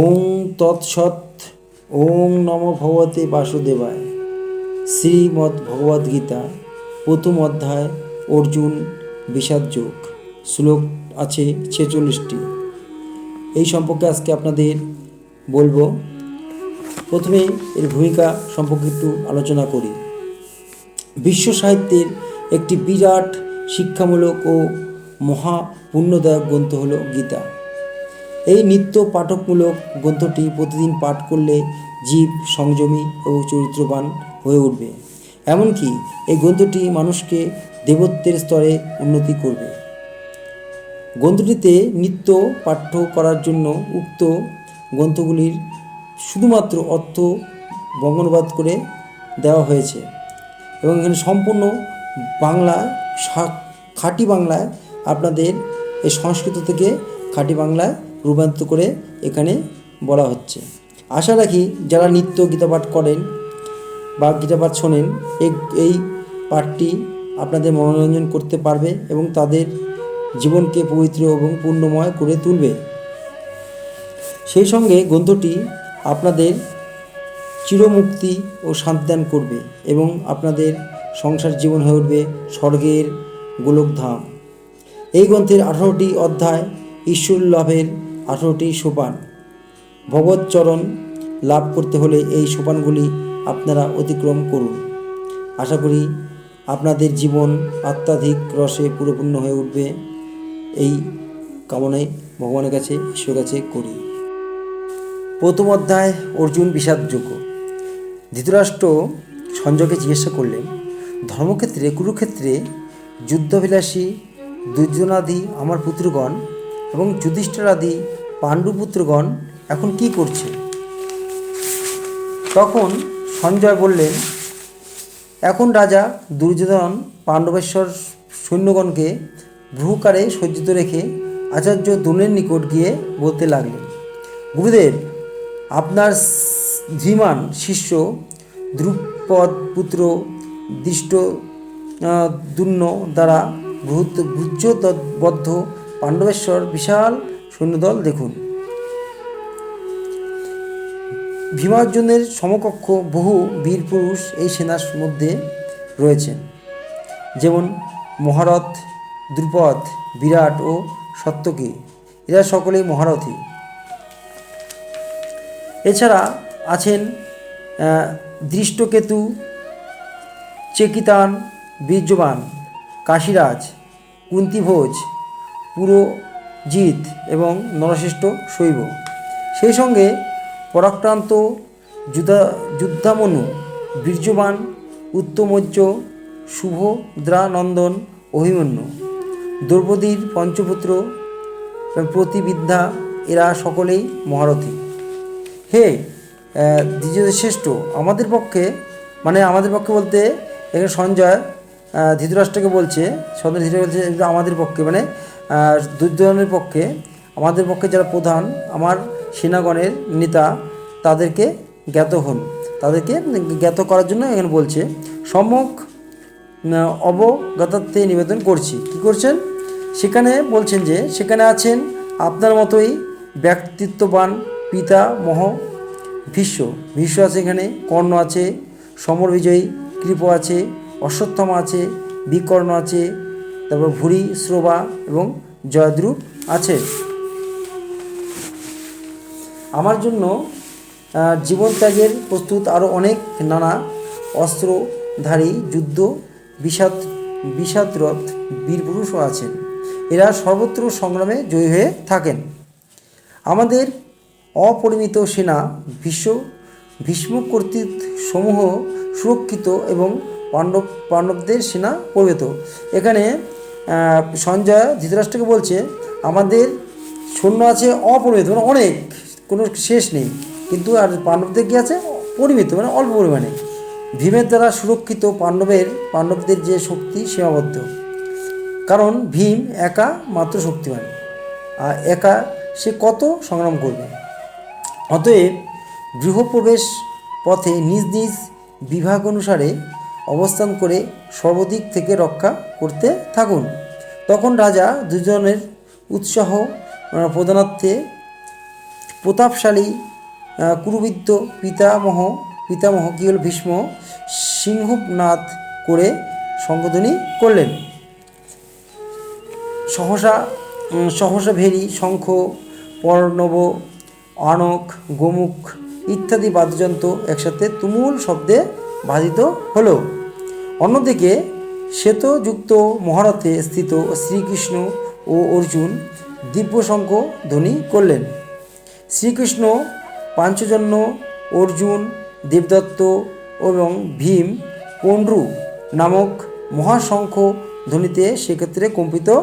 ওং তৎসৎ, ওং নম ভগবতে বাসুদেবায়। শ্রীমদ্ ভগবদ্গীতা প্রথম অধ্যায়, অর্জুন বিষাদ যোগ শ্লোক আছে ছেচল্লিশটি। এই সম্পর্কে আজকে আপনাদের বলব। প্রথমে এর ভূমিকা সম্পর্কে একটু আলোচনা করি। বিশ্ব সাহিত্যের একটি বিরাট শিক্ষামূলক ও মহা পুণ্যদায়ক গ্রন্থ হল গীতা। এই নিত্য পাঠকমূলক গ্রন্থটি প্রতিদিন পাঠ করলে জীব, সংযমী ও চরিত্রবান হয়ে উঠবে। এমনকি এই গ্রন্থটি মানুষকে দেবত্বের স্তরে উন্নতি করবে। গ্রন্থটিতে নিত্য পাঠ্য করার জন্য উক্ত গ্রন্থগুলির শুধুমাত্র অর্থ বঙ্গানুবাদ করে দেওয়া হয়েছে এবং এখানে সম্পূর্ণ বাংলা খাঁটি বাংলায় আপনাদের এই সংস্কৃত থেকে খাঁটি বাংলায় রূপান্তর করে এখানে বলা হচ্ছে। আশা রাখি যারা নিত্য গীতা পাঠ করেন বা গীতা পাঠ শোনেন এই পাঠটি আপনাদের মনোরঞ্জন করতে পারবে এবং তাদের জীবনকে পবিত্র এবং পূর্ণময় করে তুলবে। সেই সঙ্গে গ্রন্থটি আপনাদের চিরমুক্তি ও শান্তিদান করবে এবং আপনাদের সংসার জীবন হয়ে উঠবে স্বর্গের গোলকধাম। এই গ্রন্থের আঠারোটি অধ্যায়, ঈশ্বর লাভের আঠারোটি সোপান। ভগবৎচরণ লাভ করতে হলে এই সোপানগুলি আপনারা অতিক্রম করুন। আশা করি আপনাদের জীবন আত্মাধিক রসে পরিপূর্ণ হয়ে উঠবে। এই কামনায় ভগবানের কাছে ঈশ্বরের কাছে করি। প্রথম অধ্যায়, অর্জুন বিষাদযোগ্য ধৃতরাষ্ট্র সঞ্জয়কে জিজ্ঞাসা করলেন, ধর্মক্ষেত্রে, কুরুক্ষেত্রে যুদ্ধাভিলাষী, দুর্জনাদি আমার পুত্রগণ এবং যুধিষ্ঠিরাদি পাণ্ডুপুত্রগণ এখন কি করছে? তখন সঞ্জয় বললেন, এখন রাজা দুর্যোধন পাণ্ডবেশ্বর সৈন্যগণকে ভ্রুকারে সজ্জিত রেখে আচার্য দ্রোণের নিকট গিয়ে বলতে লাগলেন, গুরুদেব, আপনার ধীমান শিষ্য দ্রুপদ পুত্র দৃষ্ট দুর্ন দ্বারা ভূত ভুজ্যবদ্ধ পাণ্ডবেশ্বর বিশাল সৈন্যদল দেখুন। ভীমার্জুনের সমকক্ষ বহু বীর পুরুষ এই সেনার মধ্যে রয়েছেন। যেমন মহারথ, দ্রুপদ, বিরাট ও সত্যকী। এরা সকলেই মহারথী। এছাড়া আছেন দৃষ্টকেতু চেকিতান, বীর্যবান, কাশীরাজ, কুন্তিভোজ পুরোজিৎ এবং নরশ্রেষ্ঠ শৈব। সেই সঙ্গে পরাক্রান্ত যুদ্ধা, যুদ্ধামনু, বীর্যবান উত্তমজ্জ শুভদ্রানন্দন অভিমন্যু। দ্রৌপদীর পঞ্চপুত্র প্রতিবিদ্যা এরা সকলেই মহারথী। হে শ্রেষ্ঠ আমাদের পক্ষে মানে আমাদের পক্ষে বলতে এখানে সঞ্জয় ধৃতরাষ্ট্রকে বলছে, সঞ্জয় ধৃতরাষ্ট্র আমাদের পক্ষে মানে দুর্যোধনের পক্ষে, আমাদের পক্ষে যারা প্রধান, আমার সেনাগণের নেতা, তাদেরকে জ্ঞাত হন। তাদেরকে জ্ঞাত করার জন্য এখানে বলছে, সম্মুখ অবগতার্থে নিবেদন করছি। কি করছেন? সেখানে বলছেন যে, সেখানে আছেন আপনার মতোই ব্যক্তিত্ববান পিতা মহ ভীষ্ম। ভীষ্ম আছে এখানে, কর্ণ আছে, সমর বিজয়ী, কৃপ আছে অশ্বত্থমা আছে, বিকর্ণ আছে তারপর ভুরি শ্রোবা এবং জয়দ্রুপ আছে। আমার জন্য আহ, জীবন ত্যাগের প্রস্তুত আরও অনেক নানা অস্ত্রধারী যুদ্ধ বিষাদ বিষাদরথ বীরপুরুষও আছেন। এরা সর্বত্র সংগ্রামে জয়ী হয়ে থাকেন। আমাদের অপরিমিত সেনা বিশ্ব ভীষ্ম কর্তৃক সমূহ সুরক্ষিত এবং পাণ্ডব পাণ্ডবদের সেনা প্রবেত এখানে সঞ্জয় ধৃতরাষ্ট্রকে বলছে, আমাদের সৈন্য আছে অপরিমিত মানে অনেক, কোনো শেষ নেই। কিন্তু আর পাণ্ডবদের কী আছে? পরিমিত মানে অল্প পরিমাণে। ভীমের দ্বারা সুরক্ষিত পাণ্ডবের, পাণ্ডবদের যে শক্তি সীমাবদ্ধ। কারণ ভীম একা মাত্র শক্তিমান। আর একা সে কত সংগ্রাম করবে? অতএব গৃহপ্রবেশ পথে নিজ নিজ বিভাগ অনুসারে অবস্থান করে সর্বদিক থেকে রক্ষা করতে থাকুন। তখন রাজা দুজনের উৎসাহ আহ, প্রদানার্থে প্রতাপশালী আহ, কুরুবিদ্য পিতামহ পিতামহ কি হল? ভীষ্ম সিংহনাথ করে সংবোধনী করলেন। সহসা সহসা ভেরি শঙ্খ পর্ণব আনক গোমুখ ইত্যাদি বাদ্যযন্ত্র একসাথে তুমুল শব্দে বাধিত হলো। অন্যদিকে শ্বেতযুক্ত মহারথে স্থিত শ্রীকৃষ্ণ ও অর্জুন দিব্যশঙ্খ ধ্বনি করলেন। শ্রীকৃষ্ণ, পাঞ্চজন্য, অর্জুন, দেবদত্ত এবং ভীম পণ্ড্রু নামক মহাশঙ্খ ধ্বনিতে সেক্ষেত্রে কম্পিত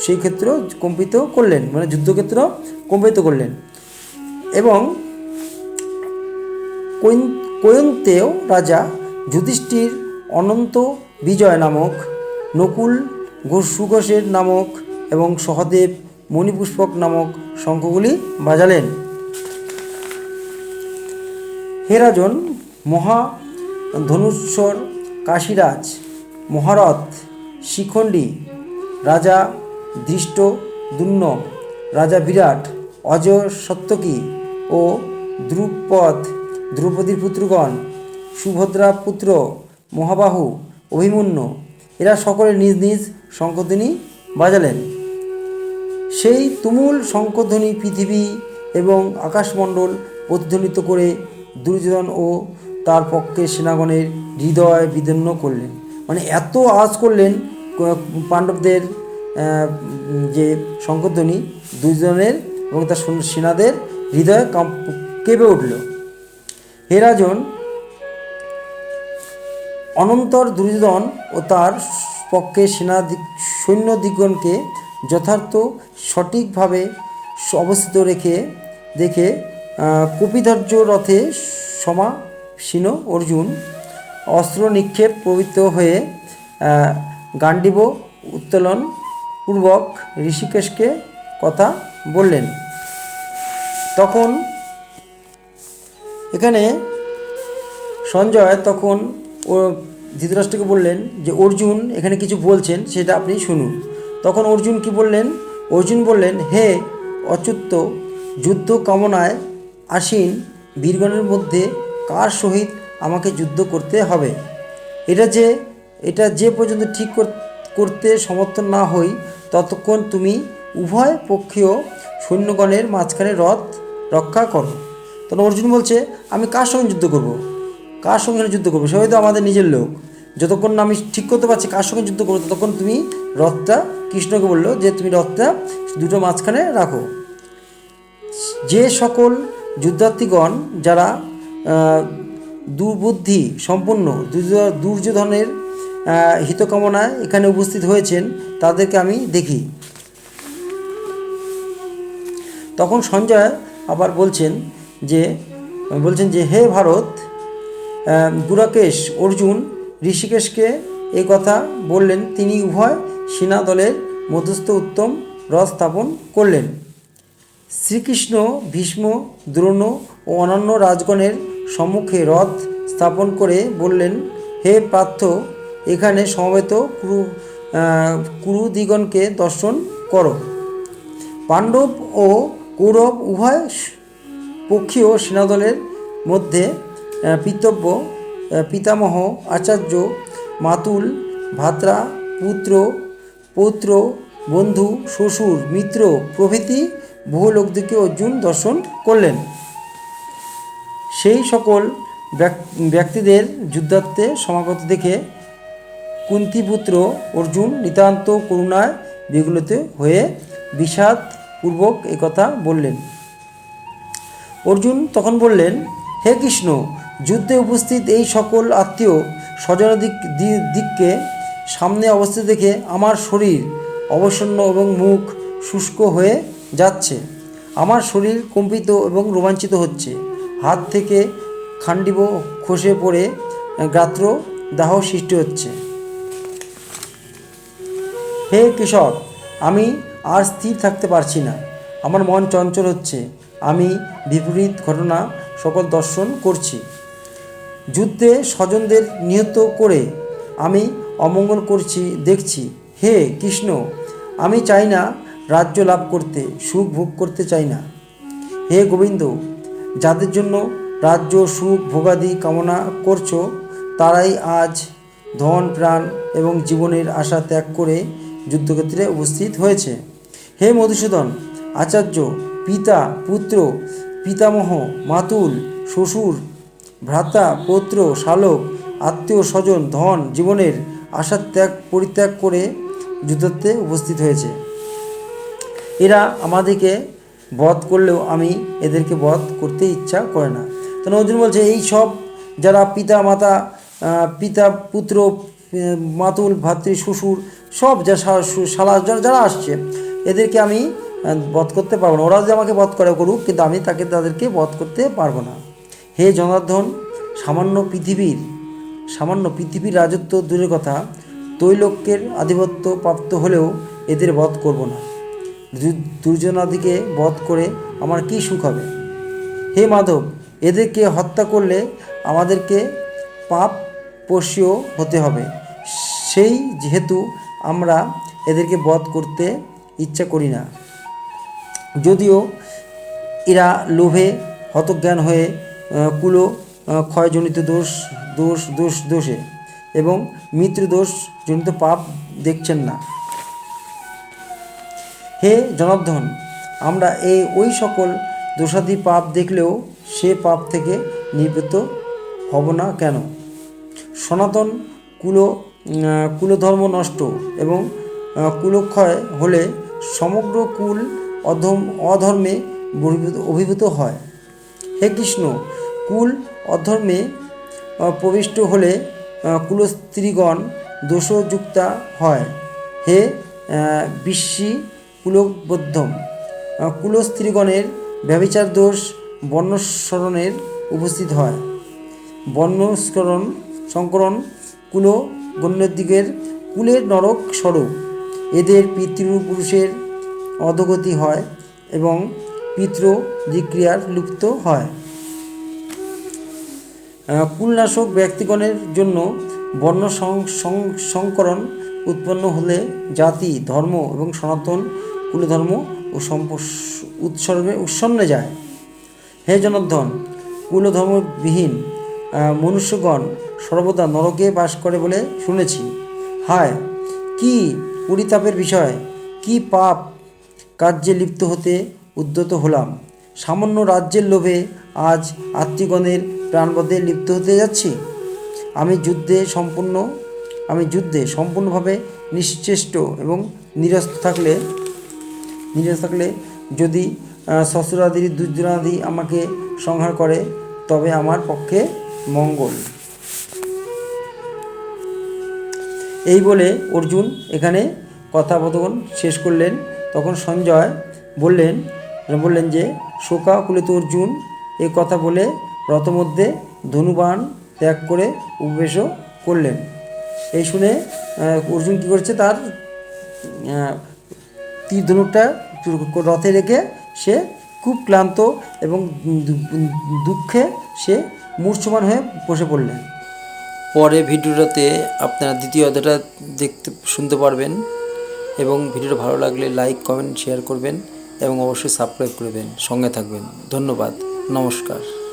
সেই ক্ষেত্র কম্পিত করলেন মানে যুদ্ধক্ষেত্র কম্পিত করলেন। এবং কৈন- কৈন্তেয় রাজা যুধিষ্ঠির অনন্ত বিজয় নামক, নকুল ঘোষ সুঘোষের নামক এবং সহদেব মণিপুষ্পক নামক শঙ্খগুলি বাজালেন। হেরাজন মহা ধনুস্বর কাশীরাজ, মহারথ, শিখণ্ডী, রাজা দৃষ্ট দুন্ন রাজা বিরাট, অজয় সত্যকী ও দ্রুপদ দ্রৌপদীর পুত্রগণ, সুভদ্রা পুত্র মহাবাহু, অভিমন্যু, এরা সকলে নিজ নিজ শঙ্খধ্বনি বাজালেন। সেই তুমুল শঙ্খধ্বনি পৃথিবী এবং আকাশমণ্ডল প্রতিধ্বনিত করে দুর্যোধন ও তার পক্ষে সেনাগণের হৃদয় বিদীর্ণ করলেন। মানে এত আওয়াজ করলেন পাণ্ডবদের যে শঙ্খধ্বনি দুর্যোধনের এবং তার সেনাদের হৃদয় কেঁপে উঠল। হে রাজন, অনন্তর দুর্যোধন ও তার পক্ষে সেনা সৈন্যদিগণকে যথার্থ সঠিকভাবে অবস্থিত রেখে, দেখে কপিধর্য রথে সমাসীন অর্জুন অস্ত্র নিক্ষেপ প্রবৃত্ত হয়ে গান্ডীব উত্তোলন পূর্বক ঋষিকেশকে কথা বললেন। তখন এখানে সঞ্জয় তখন ও ধৃতরাষ্ট্রকে বললেন যে, অর্জুন এখানে কিছু বলছেন, সেটা আপনি শুনুন। তখন অর্জুন কি বললেন? অর্জুন বললেন, হে অচ্যুত যুদ্ধ কামনায় আসীন বীরগণের মধ্যে কার সহিত আমাকে যুদ্ধ করতে হবে? এটা যে এটা যে পর্যন্ত ঠিক করতে সমর্থন না হই, ততক্ষণ তুমি উভয় পক্ষীয় সৈন্যগণের মাঝখানে রথ রক্ষা করো। তখন অর্জুন বলছে, আমি কার সঙ্গে যুদ্ধ করব? কার সঙ্গে যুদ্ধ করব? সবাই তো আমাদের নিজের লোক। যতক্ষণ না আমি ঠিক করতে পারছি কার সঙ্গে যুদ্ধ করব, ততক্ষণ তুমি রথটা, কৃষ্ণকে বলল যে, তুমি রথটা দুটো মাঝখানে রাখো। যে সকল যুদ্ধার্থীগণ যারা দুর্বুদ্ধি সম্পন্ন দুর্যোধনের হিতকামনায় এখানে উপস্থিত হয়েছেন, তাদেরকে আমি দেখি। তখন সঞ্জয় আবার বলছেন যে, বলছেন যে, হে ভারত গুরাকেশ অর্জুন, ঋষিকেশকে এই কথা বললেন, তিনি উভয় সেনা দলের মধ্যস্থ উত্তম রথ স্থাপন করলেন। শ্রীকৃষ্ণ, ভীষ্ম, দ্রোণ ও অন্যান্য রাজগণের সম্মুখে রথ স্থাপন করে বললেন, হে পার্থ, এখানে সমবেত কুরু কুরুদিগণকে দর্শন করো। পাণ্ডব ও কৌরব উভয় স- পক্ষীয় সেনাদলের মধ্যে পিতব্য পিতামহ, আচার্য, মাতুল, ভাত্রা, পুত্র, পৌত্র, বন্ধু, শ্বশুর, মিত্র প্রভৃতি বহু লোকদিকে অর্জুন দর্শন করলেন। সেই সকল ব্যক- ব্যক্তিদের যুদ্ধার্থে সমাগত দেখে কুন্তিপুত্র অর্জুন নিতান্ত করুণায় বিগলিত হয়ে বিষাদপূর্বক একথা বললেন। অর্জুন তখন বললেন, হে কৃষ্ণ, যুদ্ধে উপস্থিত এই সকল আত্মীয় স্বজন দিক দি- দিককে সামনে অবস্থিত দেখে আমার শরীর অবসন্ন এবং মুখ শুষ্ক হয়ে যাচ্ছে। আমার শরীর কম্পিত এবং রোমাঞ্চিত হচ্ছে। হাত থেকে খান্ডিব খসে পড়ে গাত্র দাহ সৃষ্টি হচ্ছে। হে কৃষক আমি আর স্থির থাকতে পারছি না। আমার মন চঞ্চল হচ্ছে। আমি বিপরীত ঘটনা সকল দর্শন করছি। যুদ্ধে স্বজনদের নিহত করে আমি অমঙ্গল করছি, দেখছি। হে কৃষ্ণ, আমি চাই না রাজ্য লাভ করতে, সুখ ভোগ করতে চাই না। হে গোবিন্দ, যাদের জন্য রাজ্য সুখ ভোগাদি কামনা করছ, তারাই আজ ধন, প্রাণ এবং জীবনের আশা ত্যাগ করে যুদ্ধক্ষেত্রে উপস্থিত হয়েছে। হে মধুসূদন, আচার্য পিতা, পুত্র, পিতামহ, মাতুল, শ্বশুর, ভ্রাতা, পৌত্র, শালক, আত্মীয় স্বজন, ধন, জীবনের আশা ত্যাগ পরিত্যাগ করে যুদ্ধতে উপস্থিত হয়েছে। এরা আমাদেরকে বধ করলেও আমি এদেরকে বধ করতে ইচ্ছা করে না। তো অর্জুন বলছে, এই সব যারা পিতা, মাতা পিতা, পুত্র মাতুল, ভাতৃ, শ্বশুর, সব যা শালা যারা আসছে, এদেরকে আমি বধ করতে পারব না। ওরা যে আমাকে বধ করে করুক, কিন্তু আমি তাকে তাদেরকে বধ করতে পারব না। হে জনার্দন, সামান্য পৃথিবীর সামান্য পৃথিবীর রাজত্ব দূরের কথা তৈলক্যের আধিপত্য প্রাপ্ত হলেও এদের বধ করব না। দুর্জনাদিকে বধ করে আমার কি সুখ হবে? হে মাধব, এদেরকে হত্যা করলে আমাদেরকে পাপ পোষ্য হতে হবে। সেই যেহেতু আমরা এদেরকে বধ করতে ইচ্ছা করি না। যদিও এরা লোভে হতজ্ঞান হয়ে কুলো ক্ষয়জনিত দোষ দোষ দোষ, দোষে এবং মৃত্যুদোষ জনিত পাপ দেখছেন না। হে জনার্ধন আমরা এই ওই সকল দোষাদি পাপ দেখলেও সে পাপ থেকে নিবৃত্ত হব না কেন? সনাতন কুল কুলধর্ম নষ্ট এবং কুলক্ষয় হলে সমগ্র কুল অধম, অধর্মে অভিভূত হয়। হে কৃষ্ণ, কুল অধর্মে প্রবিষ্ট হলে কুলস্ত্রীগণ দোষযুক্তা হয়। হে বিশ্ব কুলবদ্ধম কুলস্ত্রীগণের ব্যবিচার দোষ বর্ণস্মরণের উপস্থিত হয়। বর্ণস্করণ সংকরণ কুল গণ্যদিগের কুলের নরক স্বরূপ। এদের পিতৃপুরুষের অধগতি হয় এবং পিতৃ দিক্রিয়ার লুপ্ত হয়। কুলনাশক ব্যক্তিগণের জন্য বর্ণ সংকরণ উৎপন্ন হলে জাতি, ধর্ম এবং সনাতন কুলধর্ম ও সম্প উৎসর্গে উৎসন্নে যায়। হে জনার্দন কুলধর্মবিহীন মনুষ্যগণ সর্বদা নরকে বাস করে বলে শুনেছি। হায়, কি পরিতাপের বিষয়, কি পাপ কার্যে লিপ্ত হতে উদ্যত হলাম। সামান্য রাজ্যের লোভে আজ আত্মীগণের প্রাণবধে লিপ্ত হতে যাচ্ছি। আমি যুদ্ধে সম্পূর্ণ, আমি যুদ্ধে সম্পূর্ণভাবে নিশ্চেষ্ট এবং নিরস্ত থাকলে নিরস্ত থাকলে যদি শ্বশুরাদি দুর্জনাদি আমাকে সংহার করে, তবে আমার পক্ষে মঙ্গল। এই বলে অর্জুন এখানে কথা কথাবোধন শেষ করলেন। তখন সঞ্জয় বললেন বললেন যে শোকাকুলিত অর্জুন এই কথা বলে রথমধ্যে ধনুবান ত্যাগ করে উপবেশ করলেন। এই শুনে অর্জুন কী করছে তার তীর ধনুকটা রথে রেখে সে খুব ক্লান্ত এবং দুঃখে সে মূর্ছমান হয়ে বসে পড়লেন। পরে ভিডিওটাতে আপনারা দ্বিতীয় অধ্যায়টা দেখতে শুনতে পারবেন। এবং ভিডিওটা ভালো লাগলে লাইক, কমেন্ট শেয়ার করবেন এবং অবশ্যই সাবস্ক্রাইব করবেন। সঙ্গে থাকবেন। ধন্যবাদ। নমস্কার।